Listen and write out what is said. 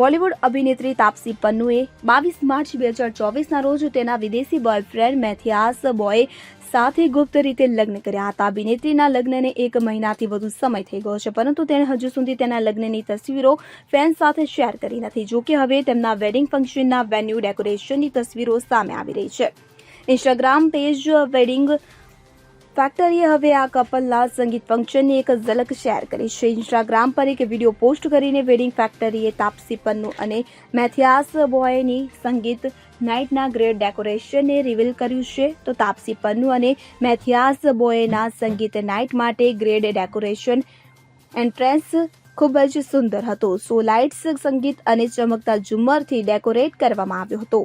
બોલિવૂડ અભિનેત્રી તાપસી પન્નુએ બાવીસ માર્ચ બે હજાર ચોવીસના રોજ તેના વિદેશી બોયફ્રેન્ડ મેથિયાસ બોય સાથે ગુપ્ત રીતે લગ્ન કર્યા હતા. અભિનેત્રીના લગ્નને એક મહિનાથી વધુ સમય થઈ ગયો છે, પરંતુ તેણે હજુ સુધી તેના લગ્નની તસવીરો ફેન્સ સાથે શેર કરી નથી. જોકે હવે તેમના વેડિંગ ફંક્શનના વેન્યુ ડેકોરેશનની તસવીરો સામે આવી રહી છે. ઇન્સ્ટાગ્રામ પેજ વેડિંગ ફેક્ટરીએ હવે આ કપલના સંગીત ફંક્શનની એક ઝલક શેર કરી છે. ઇન્સ્ટાગ્રામ પર એક વીડિયો પોસ્ટ કરીને વેડિંગ ફેક્ટરીએ તાપસી પન્નુ અને મેથિયાસ બોયની સંગીત નાઇટના ગ્રેટ ડેકોરેશનને રિવીલ કર્યું છે. તો તાપસી પન્નુ અને મેથિયાસ બોયના સંગીત નાઇટ માટે ગ્રેડ ડેકોરેશન એન્ટ્રન્સ ખૂબ જ સુંદર હતો. સો લાઇટ્સ સંગીત અને ચમકતા ઝુમ્મરથી ડેકોરેટ કરવામાં આવ્યો હતો.